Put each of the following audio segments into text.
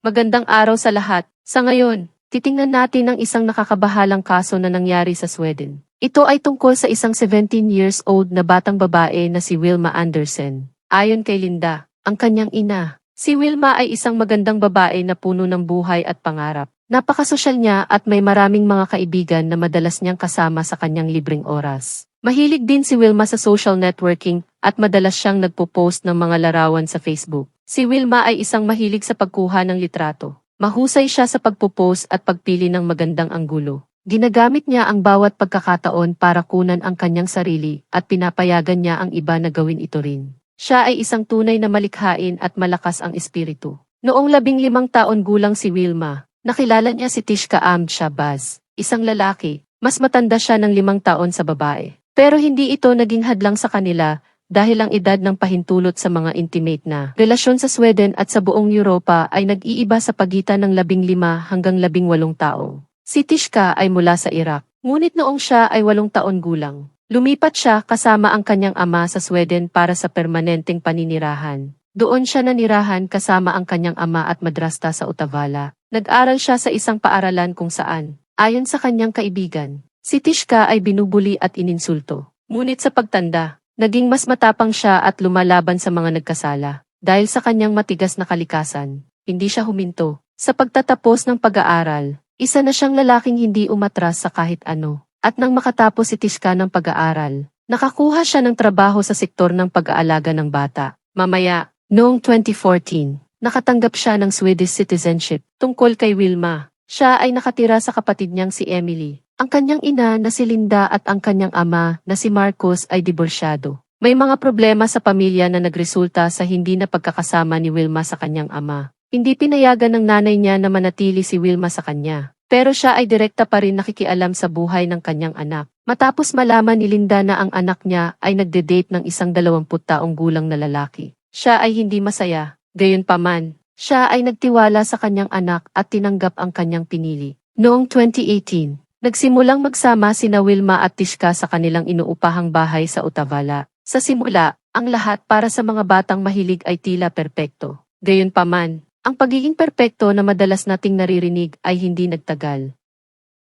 Magandang araw sa lahat. Sa ngayon, titingnan natin ang isang nakakabahalang kaso na nangyari sa Sweden. Ito ay tungkol sa isang 17 years old na batang babae na si Wilma Andersen. Ayon kay Linda, ang kanyang ina, si Wilma ay isang magandang babae na puno ng buhay at pangarap. Napakasosyal niya at may maraming mga kaibigan na madalas niyang kasama sa kanyang libreng oras. Mahilig din si Wilma sa social networking at madalas siyang nagpo-post ng mga larawan sa Facebook. Si Wilma ay isang mahilig sa pagkuha ng litrato. Mahusay siya sa pagpo-post at pagpili ng magandang anggulo. Ginagamit niya ang bawat pagkakataon para kunan ang kanyang sarili at pinapayagan niya ang iba na gawin ito rin. Siya ay isang tunay na malikhain at malakas ang espiritu. Noong labing limang taon gulang si Wilma, nakilala niya si Tishka Ahmed Shabazz, isang lalaki. Mas matanda siya ng limang taon sa babae. Pero hindi ito naging hadlang sa kanila dahil ang edad ng pahintulot sa mga intimate na relasyon sa Sweden at sa buong Europa ay nag-iiba sa pagitan ng labing lima hanggang labing walong tao. Si Tishka ay mula sa Iraq, ngunit noong siya ay walong taon gulang. Lumipat siya kasama ang kanyang ama sa Sweden para sa permanenteng paninirahan. Doon siya nanirahan kasama ang kanyang ama at madrasta sa Utavala. Nag-aral siya sa isang paaralan kung saan, ayon sa kanyang kaibigan, si Tishka ay binubuli at ininsulto. Ngunit sa pagtanda, naging mas matapang siya at lumalaban sa mga nagkasala. Dahil sa kanyang matigas na kalikasan, hindi siya huminto. Sa pagtatapos ng pag-aaral, isa na siyang lalaking hindi umatras sa kahit ano. At nang makatapos si Tishka ng pag-aaral, nakakuha siya ng trabaho sa sektor ng pag-aalaga ng bata. Mamaya, noong 2014, nakatanggap siya ng Swedish citizenship tungkol kay Wilma. Siya ay nakatira sa kapatid niyang si Emily. Ang kanyang ina na si Linda at ang kanyang ama na si Marcos ay diborsyado. May mga problema sa pamilya na nagresulta sa hindi na pagkakasama ni Wilma sa kanyang ama. Hindi pinayagan ng nanay niya na manatili si Wilma sa kanya. Pero siya ay direkta pa rin nakikialam sa buhay ng kanyang anak. Matapos malaman ni Linda na ang anak niya ay nagde-date ng isang dalawamput taong gulang na lalaki. Siya ay hindi masaya. Gayunpaman, siya ay nagtiwala sa kanyang anak at tinanggap ang kanyang pinili. Noong 2018, nagsimulang magsama sina Wilma at Tishka sa kanilang inuupahang bahay sa Utavala. Sa simula, ang lahat para sa mga batang mahilig ay tila perpekto. Gayunpaman, ang pagiging perpekto na madalas nating naririnig ay hindi nagtagal.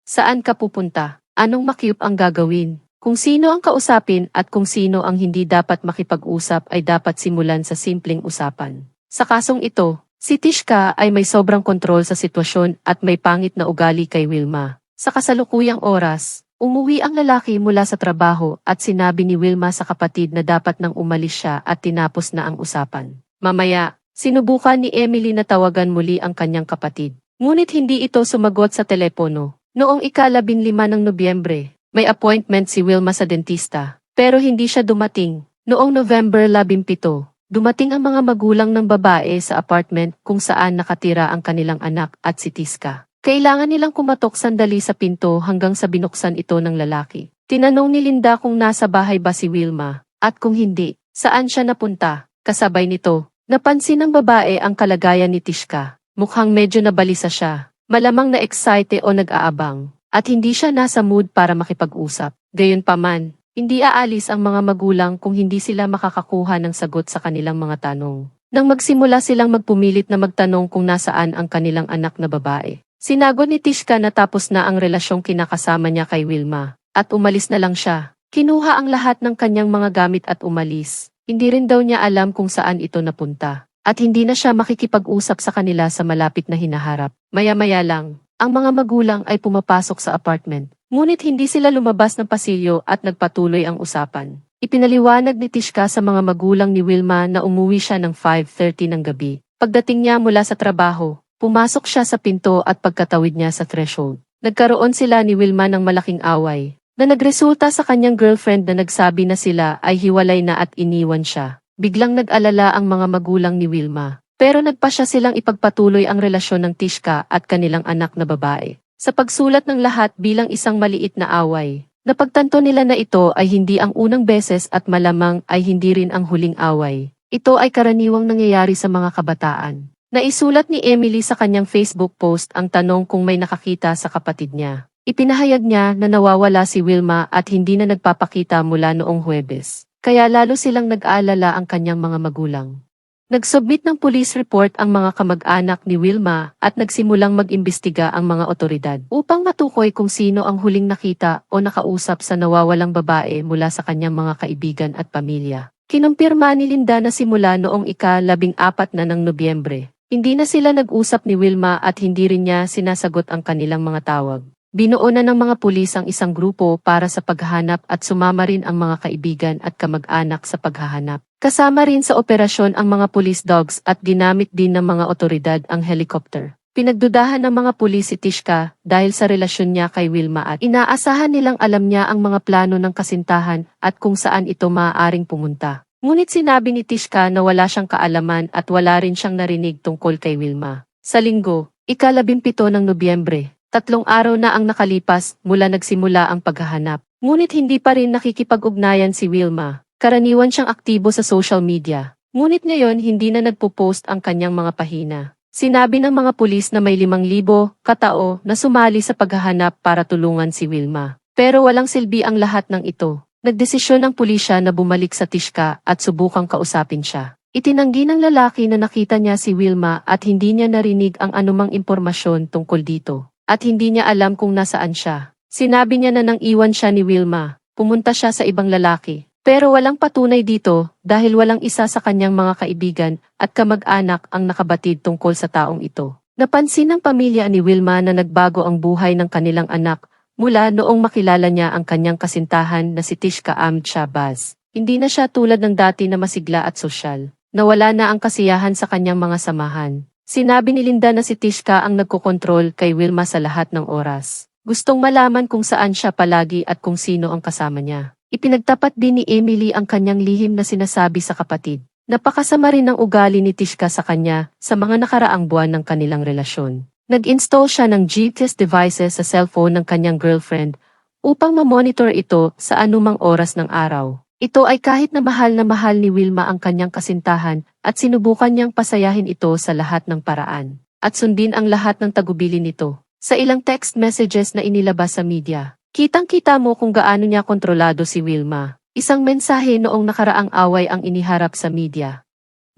Saan ka pupunta? Anong makiup ang gagawin? Kung sino ang kausapin at kung sino ang hindi dapat makipag-usap ay dapat simulan sa simpleng usapan. Sa kasong ito, si Tishka ay may sobrang kontrol sa sitwasyon at may pangit na ugali kay Wilma. Sa kasalukuyang oras, umuwi ang lalaki mula sa trabaho at sinabi ni Wilma sa kapatid na dapat nang umalis siya at tinapos na ang usapan. Mamaya, sinubukan ni Emily na tawagan muli ang kanyang kapatid. Ngunit hindi ito sumagot sa telepono. Noong ikalabing lima ng Nobyembre, may appointment si Wilma sa dentista, pero hindi siya dumating. Noong November 17, dumating ang mga magulang ng babae sa apartment kung saan nakatira ang kanilang anak at si Tiska. Kailangan nilang kumatok sandali sa pinto hanggang sa binuksan ito ng lalaki. Tinanong ni Linda kung nasa bahay ba si Wilma, at kung hindi, saan siya napunta. Kasabay nito, napansin ng babae ang kalagayan ni Tishka. Mukhang medyo nabalisa siya, malamang na excited o nag-aabang at hindi siya nasa mood para makipag-usap. Gayunpaman, hindi aalis ang mga magulang kung hindi sila makakakuha ng sagot sa kanilang mga tanong. Nang magsimula silang magpumilit na magtanong kung nasaan ang kanilang anak na babae. Sinagot ni Tishka na tapos na ang relasyong kinakasama niya kay Wilma, at umalis na lang siya. Kinuha ang lahat ng kanyang mga gamit at umalis. Hindi rin daw niya alam kung saan ito napunta. At hindi na siya makikipag-usap sa kanila sa malapit na hinaharap. Maya-maya lang, ang mga magulang ay pumapasok sa apartment. Ngunit hindi sila lumabas ng pasilyo at nagpatuloy ang usapan. Ipinaliwanag ni Tishka sa mga magulang ni Wilma na umuwi siya ng 5.30 ng gabi. Pagdating niya mula sa trabaho, pumasok siya sa pinto at pagkatawid niya sa threshold. Nagkaroon sila ni Wilma ng malaking away, na nagresulta sa kanyang girlfriend na nagsabi na sila ay hiwalay na at iniwan siya. Biglang nag-alala ang mga magulang ni Wilma. Pero nagpa siya silang ipagpatuloy ang relasyon ng Tishka at kanilang anak na babae. Sa pagsulat ng lahat bilang isang maliit na away, napagtanto nila na ito ay hindi ang unang beses at malamang ay hindi rin ang huling away. Ito ay karaniwang nangyayari sa mga kabataan. Naisulat ni Emily sa kanyang Facebook post ang tanong kung may nakakita sa kapatid niya. Ipinahayag niya na nawawala si Wilma at hindi na nagpapakita mula noong Huwebes. Kaya lalo silang nag-aalala ang kanyang mga magulang. Nagsubmit ng police report ang mga kamag-anak ni Wilma at nagsimulang mag-imbestiga ang mga otoridad upang matukoy kung sino ang huling nakita o nakausap sa nawawalang babae mula sa kanyang mga kaibigan at pamilya. Kinumpirma ni Linda na simula noong ika-labing apat na ng Nobyembre. Hindi na sila nag-usap ni Wilma at hindi rin niya sinasagot ang kanilang mga tawag. Binuo na ng mga pulis ang isang grupo para sa paghahanap at sumama rin ang mga kaibigan at kamag-anak sa paghahanap. Kasama rin sa operasyon ang mga police dogs at ginamit din ng mga otoridad ang helicopter. Pinagdudahan ng mga pulis si Tishka dahil sa relasyon niya kay Wilma at inaasahan nilang alam niya ang mga plano ng kasintahan at kung saan ito maaaring pumunta. Ngunit sinabi ni Tishka na wala siyang kaalaman at wala rin siyang narinig tungkol kay Wilma. Sa linggo, ikalabimpito ng Nobyembre, tatlong araw na ang nakalipas mula nagsimula ang paghahanap. Ngunit hindi pa rin nakikipag-ugnayan si Wilma. Karaniwan siyang aktibo sa social media. Ngunit ngayon hindi na nagpo-post ang kanyang mga pahina. Sinabi ng mga pulis na may limang libo katao na sumali sa paghahanap para tulungan si Wilma. Pero walang silbi ang lahat ng ito. Nagdesisyon ang pulisya na bumalik sa Tishka at subukang kausapin siya. Itinanggi ng lalaki na nakita niya si Wilma at hindi niya narinig ang anumang impormasyon tungkol dito. At hindi niya alam kung nasaan siya. Sinabi niya na nang iwan siya ni Wilma, pumunta siya sa ibang lalaki. Pero walang patunay dito dahil walang isa sa kanyang mga kaibigan at kamag-anak ang nakabatid tungkol sa taong ito. Napansin ng pamilya ni Wilma na nagbago ang buhay ng kanilang anak mula noong makilala niya ang kanyang kasintahan na si Tishka Ahmed Shabazz. Hindi na siya tulad ng dati na masigla at sosyal. Nawala na ang kasiyahan sa kanyang mga samahan. Sinabi ni Linda na si Tishka ang nagkokontrol kay Wilma sa lahat ng oras. Gustong malaman kung saan siya palagi at kung sino ang kasama niya. Ipinagtapat din ni Emily ang kanyang lihim na sinasabi sa kapatid. Napakasama rin ng ugali ni Tishka sa kanya sa mga nakaraang buwan ng kanilang relasyon. Nag-install siya ng GPS devices sa cellphone ng kanyang girlfriend upang ma-monitor ito sa anumang oras ng araw. Ito ay kahit na mahal na mahal ni Wilma ang kanyang kasintahan at sinubukan niyang pasayahin ito sa lahat ng paraan. At sundin ang lahat ng tagubili nito. Sa ilang text messages na inilabas sa media, kitang-kita mo kung gaano niya kontrolado si Wilma. Isang mensahe noong nakaraang away ang iniharap sa media.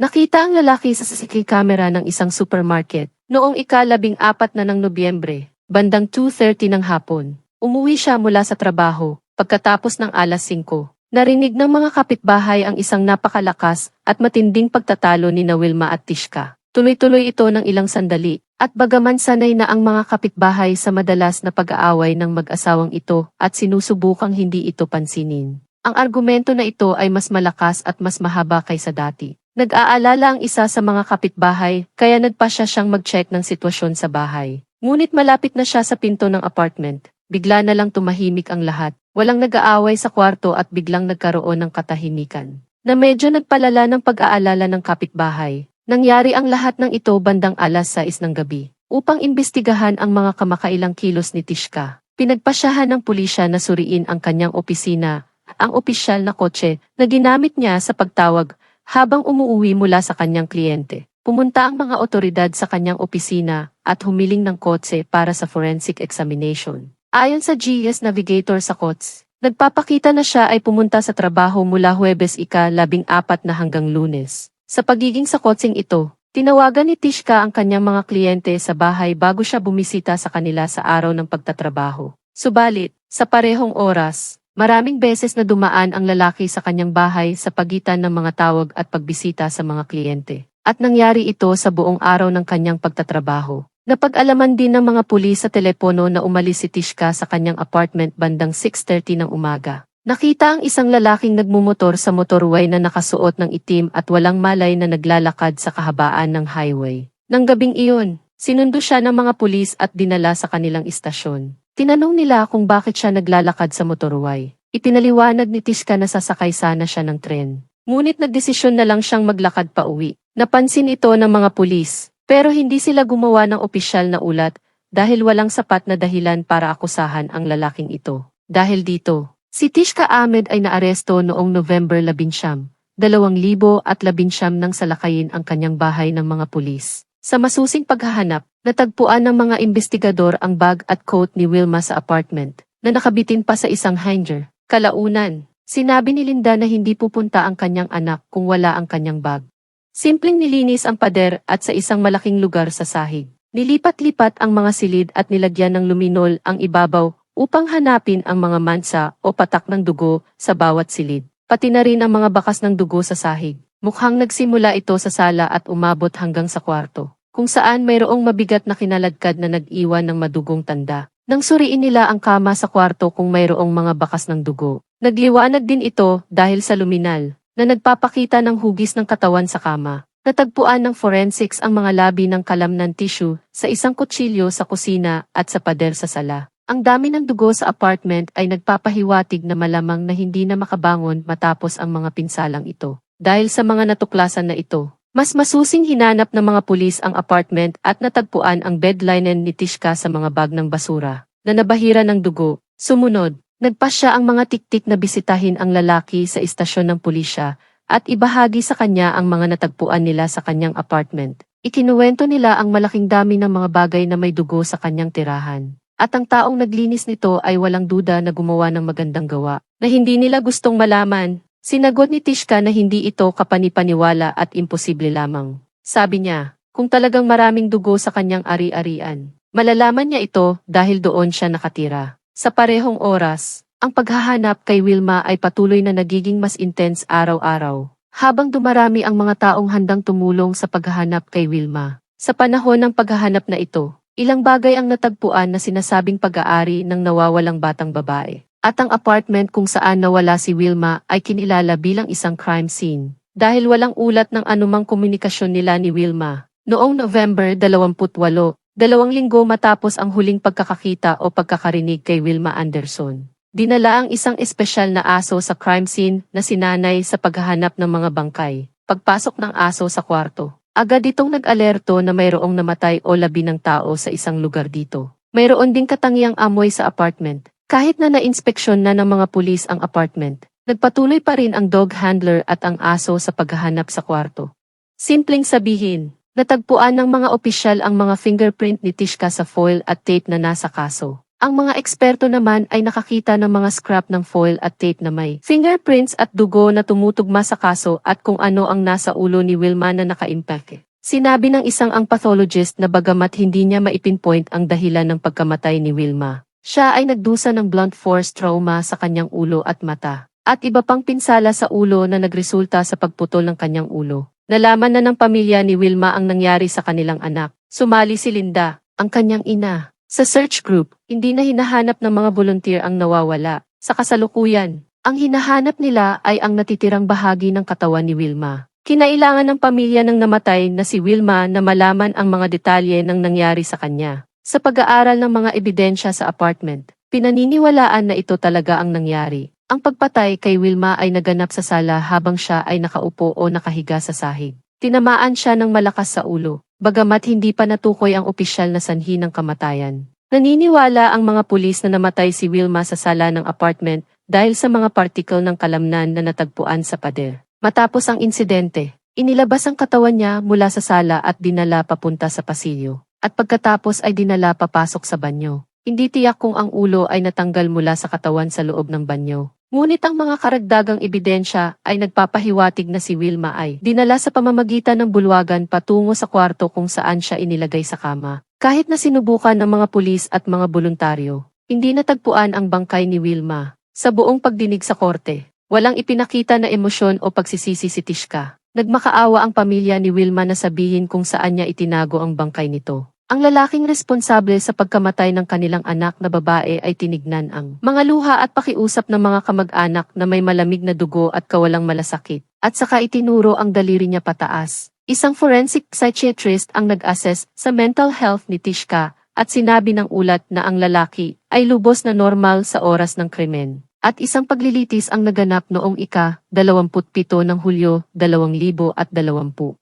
Nakita ang lalaki sa CCTV camera ng isang supermarket noong ikalabing apat na ng Nobyembre, bandang 2.30 ng hapon. Umuwi siya mula sa trabaho, pagkatapos ng alas 5. Narinig ng mga kapitbahay ang isang napakalakas at matinding pagtatalo ni na Wilma at Tishka. Tuloy-tuloy ito ng ilang sandali, at bagaman sanay na ang mga kapitbahay sa madalas na pag-aaway ng mag-asawang ito at sinusubukang hindi ito pansinin. Ang argumento na ito ay mas malakas at mas mahaba kaysa dati. Nag-aalala ang isa sa mga kapitbahay, kaya nagpa siya siyang mag-check ng sitwasyon sa bahay. Ngunit malapit na siya sa pinto ng apartment, bigla na lang tumahimik ang lahat. Walang nag-aaway sa kwarto at biglang nagkaroon ng katahimikan. Na medyo nagpalala ng pag-aalala ng kapitbahay. Nangyari ang lahat ng ito bandang alas 6 ng gabi. Upang imbestigahan ang mga kamakailang kilos ni Tishka, pinagpasyahan ng pulisya na suriin ang kanyang opisina, ang opisyal na kotse na ginamit niya sa pagtawag habang umuuwi mula sa kanyang kliyente. Pumunta ang mga otoridad sa kanyang opisina at humiling ng kotse para sa forensic examination. Ayon sa GS Navigator sa COTS, nagpapakita na siya ay pumunta sa trabaho mula Huwebes ika labing apat na hanggang lunes. Sa pagiging sa kotseng ito, tinawagan ni Tishka ang kanyang mga kliyente sa bahay bago siya bumisita sa kanila sa araw ng pagtatrabaho. Subalit, sa parehong oras, maraming beses na dumaan ang lalaki sa kanyang bahay sa pagitan ng mga tawag at pagbisita sa mga kliyente. At nangyari ito sa buong araw ng kanyang pagtatrabaho. Napag-alaman din ng mga pulis sa telepono na umalis si Tishka sa kanyang apartment bandang 6.30 ng umaga. Nakita ang isang lalaking nagmumotor sa motorway na nakasuot ng itim at walang malay na naglalakad sa kahabaan ng highway. Nang gabing iyon, sinundo siya ng mga pulis at dinala sa kanilang istasyon. Tinanong nila kung bakit siya naglalakad sa motorway. Ipinaliwanag ni Tishka na sasakay sana siya ng tren. Ngunit nagdesisyon na lang siyang maglakad pa uwi. Napansin ito ng mga pulis, pero hindi sila gumawa ng opisyal na ulat dahil walang sapat na dahilan para akusahan ang lalaking ito. Dahil dito, si Tishka Ahmed ay naaresto noong November 11, 2019 nang salakayin ang kanyang bahay ng mga pulis. Sa masusing paghahanap, natagpuan ng mga investigador ang bag at coat ni Wilma sa apartment, na nakabitin pa sa isang hanger. Kalaunan, sinabi ni Linda na hindi pupunta ang kanyang anak kung wala ang kanyang bag. Simpleng nilinis ang pader at sa isang malaking lugar sa sahig. Nilipat-lipat ang mga silid at nilagyan ng luminol ang ibabaw upang hanapin ang mga mansa o patak ng dugo sa bawat silid. Pati na rin ang mga bakas ng dugo sa sahig. Mukhang nagsimula ito sa sala at umabot hanggang sa kwarto, kung saan mayroong mabigat na kinaladkad na nag-iwan ng madugong tanda. Nang suriin nila ang kama sa kwarto kung mayroong mga bakas ng dugo. Nagliwanag din ito dahil sa luminal, na nagpapakita ng hugis ng katawan sa kama. Natagpuan ng forensics ang mga labi ng kalamnan tissue sa isang kutsilyo sa kusina at sa pader sa sala. Ang dami ng dugo sa apartment ay nagpapahiwatig na malamang na hindi na makabangon matapos ang mga pinsalang ito. Dahil sa mga natuklasan na ito, mas masusing hinanap ng mga pulis ang apartment at natagpuan ang bed linen ni Tishka sa mga bag ng basura na nabahira ng dugo. Sumunod, nagpasya ang mga tiktik na bisitahin ang lalaki sa istasyon ng pulisya at ibahagi sa kanya ang mga natagpuan nila sa kanyang apartment. Ikinuwento nila ang malaking dami ng mga bagay na may dugo sa kanyang tirahan. At ang taong naglinis nito ay walang duda na gumawa ng magandang gawa, na hindi nila gustong malaman. Sinagot ni Tishka na hindi ito kapanipaniwala at imposible lamang. Sabi niya, kung talagang maraming dugo sa kanyang ari-arian, malalaman niya ito dahil doon siya nakatira. Sa parehong oras, ang paghahanap kay Wilma ay patuloy na nagiging mas intense araw-araw. Habang dumarami ang mga taong handang tumulong sa paghahanap kay Wilma. Sa panahon ng paghahanap na ito, ilang bagay ang natagpuan na sinasabing pag-aari ng nawawalang batang babae. At ang apartment kung saan nawala si Wilma ay kinilala bilang isang crime scene. Dahil walang ulat ng anumang komunikasyon nila ni Wilma. Noong November 28, dalawang linggo matapos ang huling pagkakakita o pagkakarinig kay Wilma Anderson. Dinala ang isang espesyal na aso sa crime scene na sinanay sa paghahanap ng mga bangkay. Pagpasok ng aso sa kwarto, agad itong nag-alerto na mayroong namatay o labi ng tao sa isang lugar dito. Mayroon ding katangiang amoy sa apartment. Kahit na na-inspeksyon na ng mga pulis ang apartment, nagpatuloy pa rin ang dog handler at ang aso sa paghahanap sa kwarto. Simpleng sabihin, natagpuan ng mga opisyal ang mga fingerprint ni Tishka sa foil at tape na nasa kaso. Ang mga eksperto naman ay nakakita ng mga scrap ng foil at tape na may fingerprints at dugo na tumutugma sa kaso at kung ano ang nasa ulo ni Wilma na naka-impact. Sinabi ng isang ang pathologist na bagamat hindi niya maipinpoint ang dahilan ng pagkamatay ni Wilma, siya ay nagdusa ng blunt force trauma sa kanyang ulo at mata, at iba pang pinsala sa ulo na nagresulta sa pagputol ng kanyang ulo. Nalaman na ng pamilya ni Wilma ang nangyari sa kanilang anak. Sumali si Linda, ang kanyang ina. Sa search group, hindi na hinahanap ng mga volunteer ang nawawala. Sa kasalukuyan, ang hinahanap nila ay ang natitirang bahagi ng katawan ni Wilma. Kinailangan ng pamilya ng namatay na si Wilma na malaman ang mga detalye ng nangyari sa kanya. Sa pag-aaral ng mga ebidensya sa apartment, pinaniniwalaan na ito talaga ang nangyari. Ang pagpatay kay Wilma ay naganap sa sala habang siya ay nakaupo o nakahiga sa sahig. Tinamaan siya ng malakas sa ulo, bagamat hindi pa natukoy ang opisyal na sanhi ng kamatayan. Naniniwala ang mga pulis na namatay si Wilma sa sala ng apartment dahil sa mga particle ng kalamnan na natagpuan sa pader. Matapos ang insidente, inilabas ang katawan niya mula sa sala at dinala papunta sa pasilyo. At pagkatapos ay dinala papasok sa banyo. Hindi tiyak kung ang ulo ay natanggal mula sa katawan sa loob ng banyo. Ngunit ang mga karagdagang ebidensya ay nagpapahiwatig na si Wilma ay dinala sa pamamagitan ng bulwagan patungo sa kwarto kung saan siya inilagay sa kama. Kahit na sinubukan ng mga pulis at mga voluntaryo, hindi natagpuan ang bangkay ni Wilma. Sa buong pagdinig sa korte, walang ipinakita na emosyon o pagsisisi si Tishka. Nagmakaawa ang pamilya ni Wilma na sabihin kung saan niya itinago ang bangkay nito. Ang lalaking responsable sa pagkamatay ng kanilang anak na babae ay tinignan ang mga luha at pakiusap ng mga kamag-anak na may malamig na dugo at kawalang malasakit, at saka itinuro ang daliri niya pataas. Isang forensic psychiatrist ang nag-assess sa mental health ni Tishka at sinabi ng ulat na ang lalaki ay lubos na normal sa oras ng krimen. At isang paglilitis ang naganap noong ika, 27 ng Hulyo, 2020.